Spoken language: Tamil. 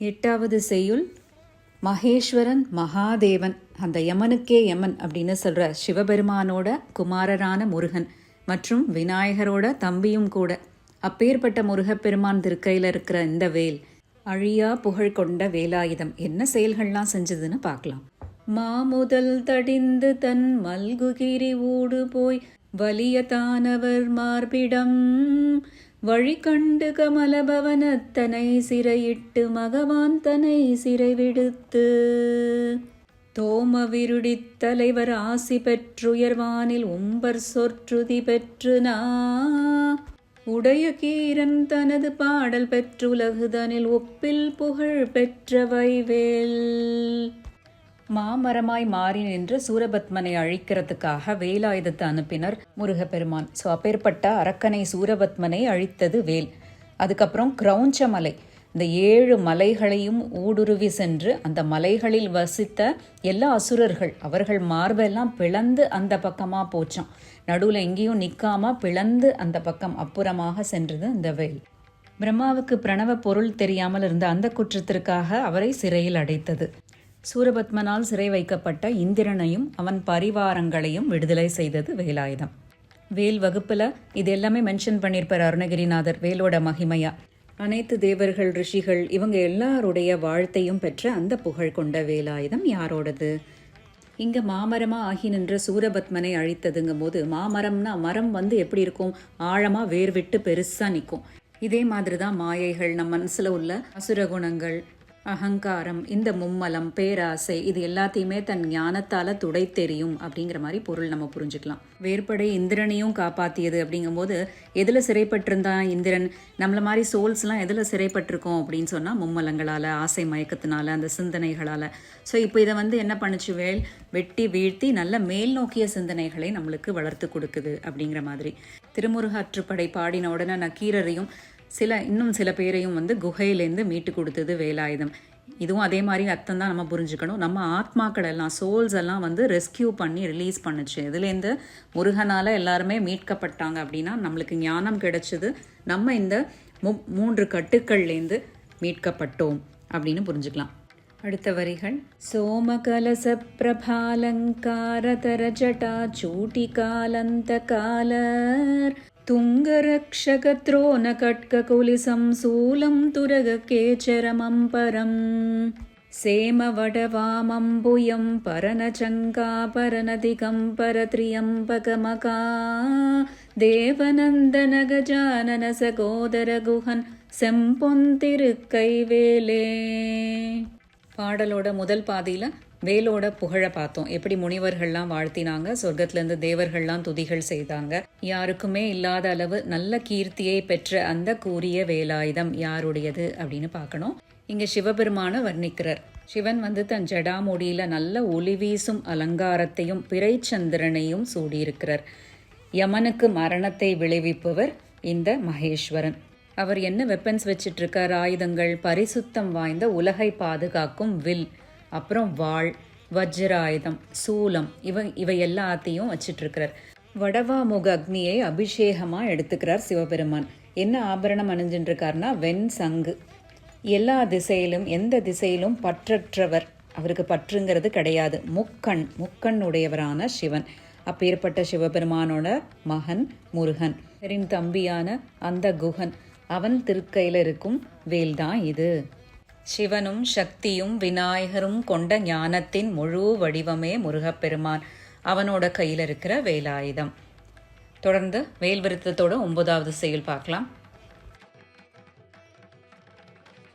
எட்டாவது செய்யுள் மகேஸ்வரன் மகாதேவன். அந்த யமனுக்கே யமன் அப்படின்னு சொல்கிற சிவபெருமானோட குமாரரான முருகன் மற்றும் விநாயகரோட தம்பியும் கூட. அப்பேற்பட்ட முருகப்பெருமான் திருக்கையில் இருக்கிற இந்த வேல் அழியா புகழ் கொண்ட வேலாயுதம். என்ன செயல்கள்லாம் செஞ்சதுன்னு பார்க்கலாம். மாமுதல் தடிந்து தன் மல்குகிரி ஊடு போய் வலியதானவர் மார்பிடம் வழி கண்டு கமலபவனத்தனை சிறையிட்டு மகவான் தனை சிறை விடுத்து தோம விருடித் தலைவர் ஆசி பெற்றுயர்வானில் உம்பர் சொற்றுதி பெற்று நா. உடைய கீரன் தனது பாடல் பெற்றுலகுதனில் ஒப்பில் புகழ் பெற்றவைவேல் மாமரமாய் மாறி நின்று சூரபத்மனை அழிக்கிறதுக்காக வேலாயுதத்தை அனுப்பினர் முருகப்பெருமான். ஸோ அப்பேற்பட்ட அரக்கனை சூரபத்மனை அழித்தது வேல். அதுக்கப்புறம் கிரௌஞ்ச மலை. இந்த ஏழு மலைகளையும் ஊடுருவி சென்று அந்த மலைகளில் வசித்த எல்லா அசுரர்கள் அவர்கள் மார்பெல்லாம் பிளந்து அந்த பக்கமாக போச்சான் நடுவில் எங்கேயும் நிற்காம பிளந்து அந்த பக்கம் அப்புறமாக சென்றது இந்த வேல். பிரம்மாவுக்கு பிரணவ பொருள் தெரியாமல் இருந்த அந்த குற்றத்திற்காக அவரை சிறையில் அடைத்தது. சூரபத்மனால் சிறை வைக்கப்பட்ட இந்திரனையும் அவன் பரிவாரங்களையும் விடுதலை செய்தது வேலாயுதம். வேல் வகுப்பில் இது எல்லாமே மென்ஷன் பண்ணியிருப்பார் அருணகிரிநாதர் வேலோட மகிமையா. அனைத்து தேவர்கள் ரிஷிகள் இவங்க எல்லாருடைய வாழ்த்தையும் பெற்ற அந்த புகழ் கொண்ட வேலாயுதம் யாரோடது? இங்க மாமரமா ஆகி நின்ற சூரபத்மனை அழித்ததுங்கும் போது மாமரம்னா மரம் வந்து எப்படி இருக்கும்? ஆழமா வேர்விட்டு பெருசாக பெருசா நிற்கும் இதே மாதிரி தான் மாயைகள் நம் மனசுல உள்ள அசுர குணங்கள் அகங்காரம் இந்த மும்மலம் பேராசை இது எல்லாத்தையுமே தன் ஞானத்தால துடை தெரியும் அப்படிங்கிற மாதிரி பொருள் நம்ம புரிஞ்சுக்கலாம். வேறுபடை இந்திரனையும் காப்பாத்தியது அப்படிங்கும்போது எதில் சிறைப்பட்டிருந்தான் இந்திரன்? நம்மள மாதிரி சோல்ஸ்லாம் எதில் சிறைப்பட்டிருக்கோம் அப்படின்னு சொன்னால் மும்மலங்களால் ஆசை மயக்கத்தினால அந்த சிந்தனைகளால். ஸோ இப்போ இதை வந்து என்ன பண்ணுச்சு வேல்? வெட்டி வீழ்த்தி நல்ல மேல் நோக்கிய சிந்தனைகளை நம்மளுக்கு வளர்த்து கொடுக்குது அப்படிங்கிற மாதிரி. திருமுருகாற்றுப்படை பாடின உடனே நக்கீரரையும் சில இன்னும் சில பேரையும் வந்து குகையிலேருந்து மீட்டு கொடுத்தது வேலாயுதம். இதுவும் அதே மாதிரி அர்த்தம் தான் நம்ம புரிஞ்சுக்கணும். நம்ம ஆத்மாக்கள் எல்லாம் சோல்ஸ் எல்லாம் வந்து ரெஸ்கியூ பண்ணி ரிலீஸ் பண்ணுச்சு. இதுலேருந்து முருகனால் எல்லாருமே மீட்கப்பட்டாங்க அப்படின்னா நம்மளுக்கு ஞானம் கிடைச்சது. நம்ம இந்த மு மூன்று கட்டுக்கள்லேருந்து மீட்கப்பட்டோம் அப்படின்னு புரிஞ்சுக்கலாம். அடுத்த வரிகள். சோமகலச பிரபாலங்காரதர ஜட்டா சூட்டிகாலந்த காலர். तुङ्गरक्षकत्रोणकट्ककुलिसं शूलं तुरगकेचरमं परम् सेमवडवामम्बुयं परनचङ्कापरनदिकं परत्र्यम्बकमका தேவநந்தனகஜானன சகோதரகுஹன் செம்பொந்திருக்கைவேலே பாடலோட முதல் பாதியில் வேலோட புகழை பார்த்தோம். எப்படி முனிவர்கள்லாம் வாழ்த்தினாங்க சொர்க்கத்திலேருந்து தேவர்கள்லாம் துதிகள் செய்தாங்க. யாருக்குமே இல்லாத அளவு நல்ல கீர்த்தியை பெற்ற அந்த கூறிய வேலாயுதம் யாருடையது அப்படின்னு பார்க்கணும். இங்கே சிவபெருமான வர்ணிக்கிறார். சிவன் வந்து தன் ஜடாமுடியில் நல்ல ஒளி வீசும் அலங்காரத்தையும் பிறைச்சந்திரனையும் சூடியிருக்கிறார். யமனுக்கு மரணத்தை விளைவிப்பவர் இந்த மகேஸ்வரன். அவர் என்ன வெப்பன்ஸ் வச்சிட்டு இருக்கார் ஆயுதங்கள் பரிசுத்தம் வாய்ந்த உலகை பாதுகாக்கும் வில். அப்புறம் வாள் வஜ்ராயுதம் சூலம் இவ இவை எல்லாத்தையும் வச்சிட்ருக்கிறார். வடவாமுக அக்னியை அபிஷேகமாக எடுத்துக்கிறார் சிவபெருமான். என்ன ஆபரணம் அணிஞ்சுட்டுருக்காருனா வெண் சங்கு. எல்லா திசையிலும் எந்த திசையிலும் பற்றற்றவர். அவருக்கு பற்றுங்கிறது கிடையாது. முக்கண் முக்கண் உடையவரான சிவன். அப்பேற்பட்ட சிவபெருமானோட மகன் முருகன். தம்பியான அந்த குகன் அவன் திருக்கையில் இருக்கும் வேல்தான் இது. சிவனும் சக்தியும் விநாயகரும் கொண்ட ஞானத்தின் முழு வடிவமே முருகப்பெருமான். அவனோட கையில் இருக்கிற வேலாயுதம். தொடர்ந்து வேல் விருத்தத்தோட ஒன்பதாவது செயல் பார்க்கலாம்.